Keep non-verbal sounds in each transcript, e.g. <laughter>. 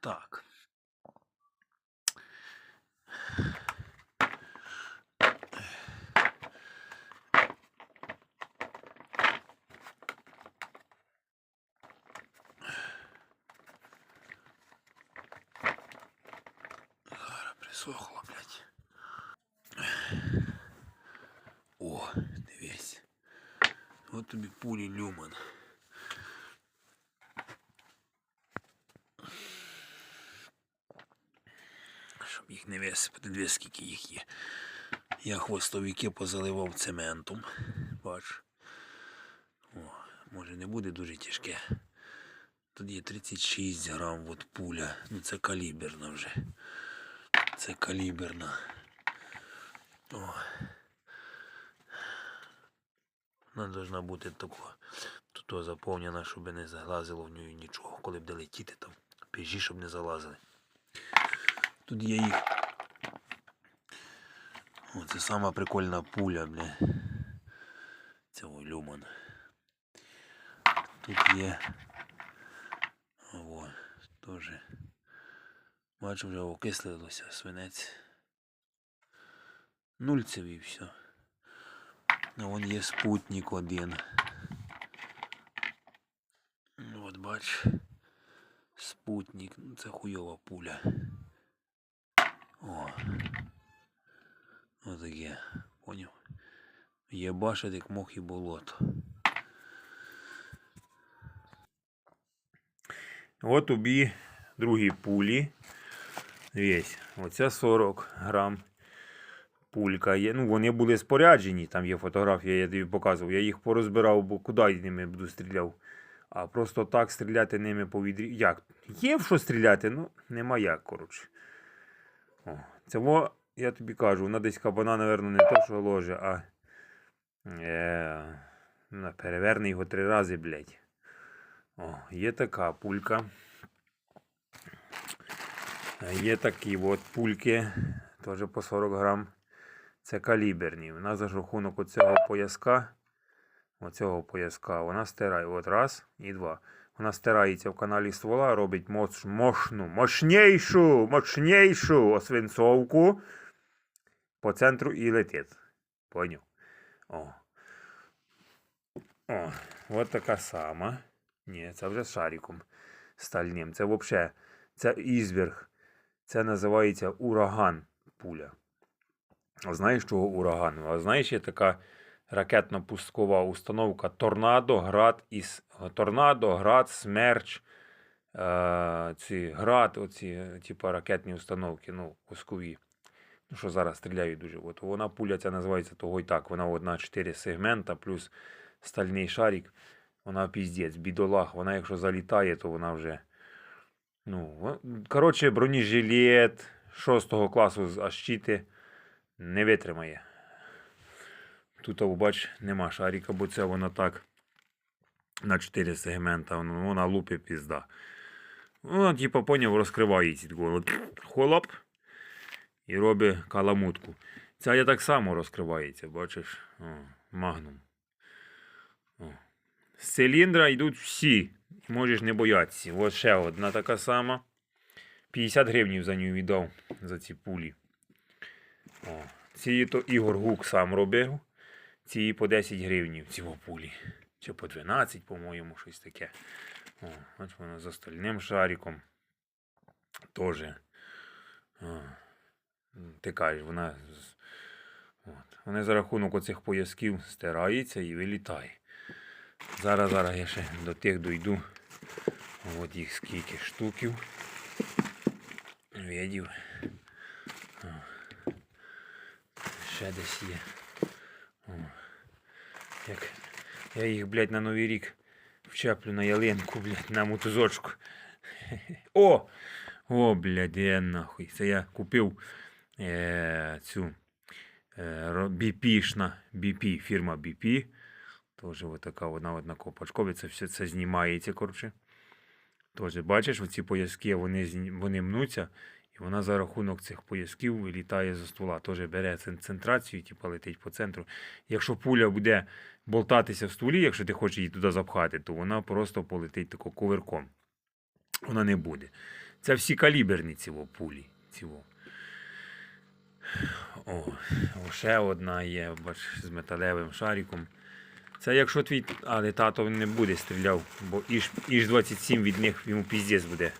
Так. Зараз присохло, блядь. О, дивись. От тобі пулі люман. Не висипати, дві скільки їх є. Я хвостовики позаливав цементом. Бач. О, може не буде дуже тяжке. Тут є 36 грам от пуля. Ну це каліберна вже. Це каліберна. О. Вона должна бути тако. Тут заповнена, щоб не залазило в нього нічого. Коли буде летіти там. Піжі, щоб не залазили. Тут є їх. О, це сама прикольна пуля, бля. Ой, люман. Тут є. О, теж. Бачу, вже окислилося свинець. Нульцевий і все. А вон є спутник один. От бач. Спутник. Це хуйова пуля. О. Отаке. Поняв? Єбашить як мох і болото. От тобі другі пулі. Дивись, оце 40 грам пулька є. Ну, вони були споряджені, там є фотографія, я тобі показував. Я їх порозбирав, бо куди ними буду стріляв. А просто так стріляти ними по відрі... Як? Є в що стріляти, ну нема як, коротше. О, цього, я тобі кажу, вона десь кабана, напевно, не то, що ложе, а е... на переверни його три рази, блядь. О, є така пулька. Є такі от пульки, теж по 40 грам. Це каліберні. Вона за рахунок оцього пояска, оцього пояска, вона стирає. От раз і два. Вона стирається в каналі ствола, робить моц, мощну, мощнішу, мощнішу освинцовку по центру і летить. Поняв? О. О, от така сама. Ні, це вже з шариком стальним. Це взагалі це ізверг. Це називається ураган пуля. А знаєш, чого ураган? А знаєш, є така ракетно-пускова установка Торнадо, Град із Торнадо, Град, Смерч. Е, ці град, оці, типу, ракетні установки, ну, пускові. Ну, що зараз стріляють дуже. От вона пуля ця називається того і так. Вона одна 4 сегмента плюс стальний шарик. Вона піздець, бідолах. Вона, якщо залітає, то вона вже. Ну, коротше, бронежилет 6 класу з щити не витримає. Тут, бач, нема шарика, бо це вона так на 4 сегмента, вона, лупить пізда. Вона, типу, поняв, таку, от, Холоп. І робить каламутку. Ця я так само розкривається, бачиш? О, магнум. О. З циліндра йдуть всі. Можеш не боятися. Ось ще одна така сама. 50 гривень за нього віддав за ці пулі. О. Ці то Ігор Гук сам робив. Ці по 10 гривень ці вопулі. Чи по 12, по-моєму, щось таке. О, ось вона з остальним шариком. О. Ти кажеш, вона. От. Вони за рахунок оцих поясків стирається і вилітає. Зараз, зараз я ще до тих дойду. От їх скільки штуків. Видів. Ще десь є. Як я їх, блядь, на Новий рік вчеплю на ялинку, блядь, на мотузочку. <laughs> О! О, блядь, де нахуй. Це я купив е, цю е, BP-шна, BP, фірма BP. Тоже от така одна одна копачкові. Це все це знімається, коротше. Тоже, бачиш, оці пояски вони, вони мнуться, і вона за рахунок цих поясків вилітає за ствола. Теж бере цен- центрацію, типу летить по центру. Якщо пуля буде болтатися в стволі, якщо ти хочеш її туди запхати, то вона просто полетить тако кувирком. Вона не буде. Це всі каліберні ціво пулі. Ціво. О, ще одна є, бач, з металевим шариком. Це якщо твій. Але тато не буде стріляв, бо іж, іж 27 від них йому піздець буде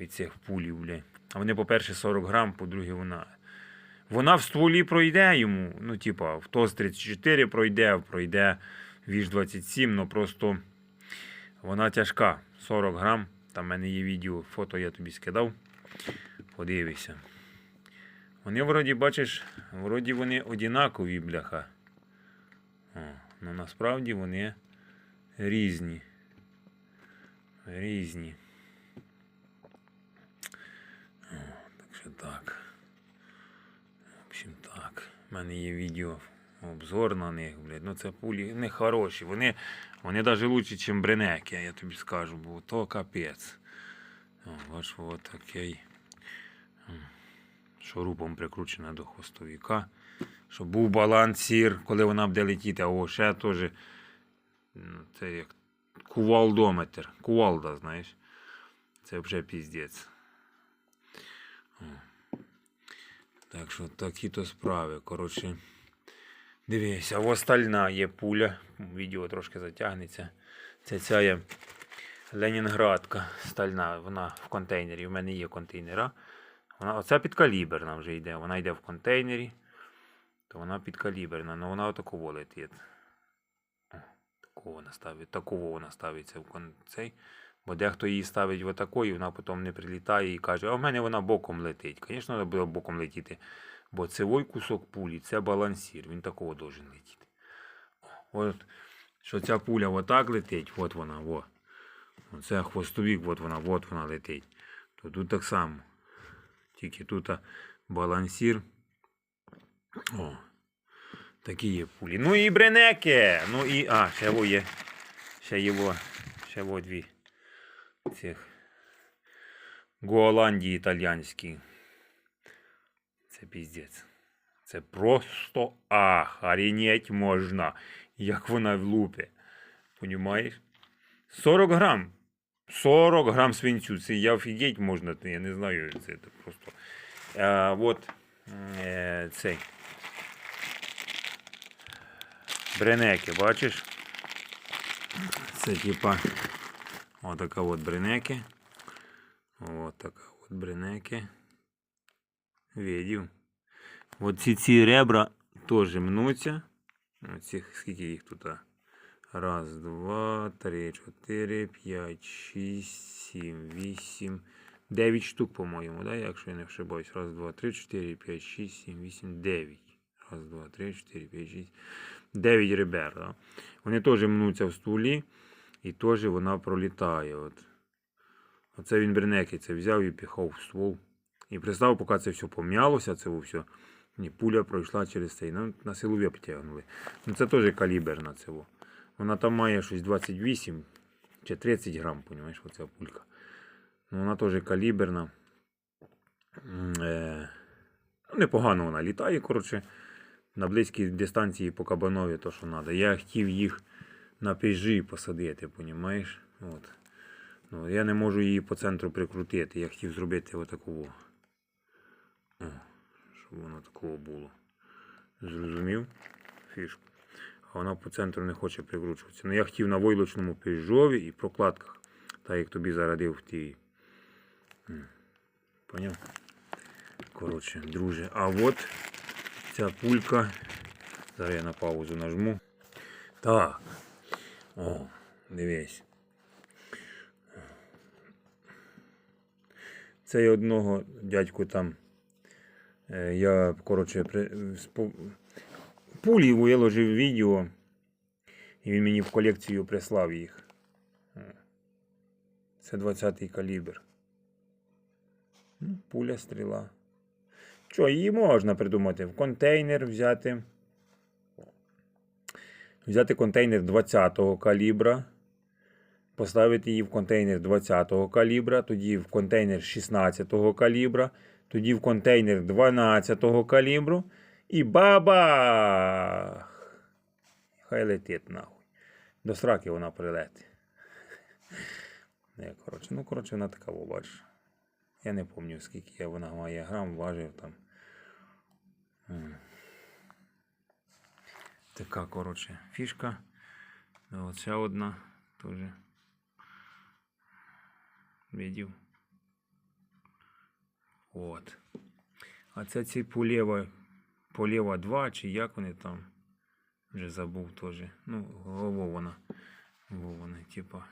від цих пулів, бля. А вони, по-перше, 40 грам, по-друге, вона. Вона в стволі пройде йому. Ну, типа, в ТОС 34 пройде, пройде Віж 27, ну просто вона тяжка. 40 грам. Там в мене є відео, фото я тобі скидав. Подивися. Вони вроді, бачиш, вроді вони однакові, бляха. О, ну насправді вони різні. Різні. О, так. В общем так. У мене є відео обзор на них, блядь. Ну це пулі не хороші. Вони, вони навіть лучші, ніж бренеки, я тобі скажу, бо то капець. Бач, от такий. Шурупом прикручена до хвостовика. Щоб був балансір, коли вона буде летіти, а ще теж. Це як кувалдометр. Кувалда, знаєш. Це вже піздець. Так що такі то справи. Коротше. Дивися, в остальна є пуля. Відео трошки затягнеться. Це ця є Ленінградка стальна, вона в контейнері. У мене є контейнера. Вона, оця підкаліберна вже йде. Вона йде в контейнері. То вона підкаліберна, але вона отаково летить. Такого вона ставиться в цей. Бо дехто її ставить в вона потім не прилітає і каже, а в мене вона боком летить. Звісно, вона буде боком летіти. Бо цевой кусок пулі це балансір, він такого должен летіти. От, що ця пуля отак летить, от вона, во. Оце хвостовик, от вона, от вона летить. То тут так само. Тільки тут балансір. О, такі є пулі. Ну і бренеки. Ну і. А, ще во є. Ще є во. Ще во дві. Цих. Голландії італійські. Це піздець. Це просто ах, охренеть можна, як вона влупе. Понімаєш? 40 грам. 40 грам свинцю. Це я офігеть можна, я не знаю. Це, це просто. А, от е, цей. Бренеки, бачиш? Це типа отака от бренеки. От така от бренеки. Видів. От ці ребра теж мнуться. Оці, скільки їх тут? Раз, два, три, чотири, п'ять, шість, сім, вісім, дев'ять штук, по-моєму, да? якщо я не ошибаюсь. Раз, два, три, чотири, п'ять, шість, сім, вісім, дев'ять. Раз, два, три, чотири, п'ять, шість. Дев'ять ребер. Да? Вони теж мнуться в стволі і теж вона пролітає. От. Оце він бренеки це взяв і піхав в ствол. І представ, поки це все пом'ялося, це все. Ні, пуля пройшла через цей. Ну, на силові потягнули. Ну це теж каліберна цього. Вона там має щось 28 чи 30 грам, понімаєш, оця пулька. Ну, вона теж каліберна. Е, ну, непогано вона літає, коротше. На близькій дистанції по кабанові то, що треба. Я хотів їх на пежі посадити, понімаєш? От. Ну, я не можу її по центру прикрутити. Я хотів зробити отаку. О, щоб воно такого було. Зрозумів фішку. А вона по центру не хоче прикручуватися. Ну я хотів на войлочному піжові і прокладках. Так як тобі зарадив в тій. Поняв? Коротше, друже. А от ця пулька. Зараз я на паузу нажму. Так. О, дивись. Це я одного дядьку там. е, Я, коротше, при, пулі виложив відео, і він мені в колекцію прислав їх. Це 20-й калібр. Ну, Пуля стріла. Що, її можна придумати? В контейнер взяти. Взяти контейнер 20-го калібра. Поставити її в контейнер 20-го калібра, тоді в контейнер 16-го калібра, тоді в контейнер 12-го калібру і бабах! Хай летить нахуй. До сраки вона прилетить. Коротше, ну, коротше, вона така, бачиш. Я не пам'ятаю, скільки я вона має грам, важив там. Така, коротше, фішка. Оця одна теж. Видів. От. А це ці полєва, полєва 2, чи як вони там. Вже забув теж. Ну. Во вони, типа.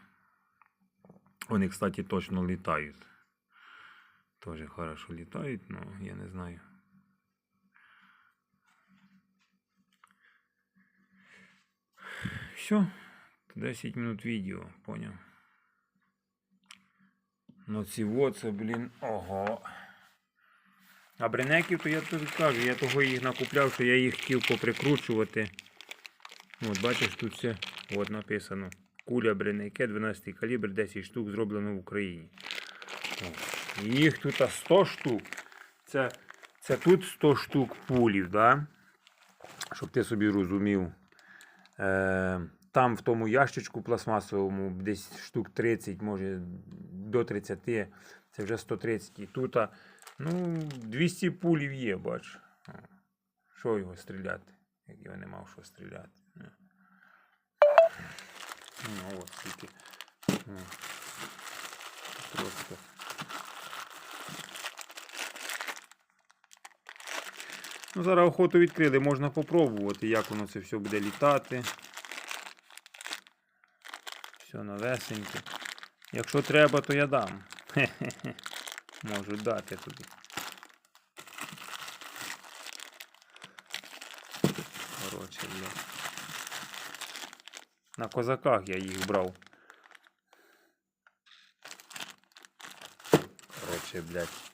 Вони, кстати, точно літають. Тоже хорошо літають, но я не знаю. Все. 10 минут відео, поняв. Ну ці це, блін, ого. А бренеків, то я тобі кажу, я того їх накупляв, що я їх хотів поприкручувати. От бачиш, тут все от написано. Куля бренеке 12 калібр, 10 штук зроблено в Україні. О. Їх тут 100 штук. Це, це тут 100 штук пулів, да? щоб ти собі розумів. Е, там в тому ящичку пластмасовому десь штук 30, може до 30, це вже 130. І тут ну, 200 пулів є, бач. Що його стріляти? Як його не мав що стріляти. Е. Ну, от скільки. О. Просто. Ну, зараз охоту відкрили, можна попробувати, як воно це все буде літати. Все новесеньке. Якщо треба, то я дам. Хе-хе-хе. Можу дати тобі. Коротше, бля. На козаках я їх брав. Коротше, блядь.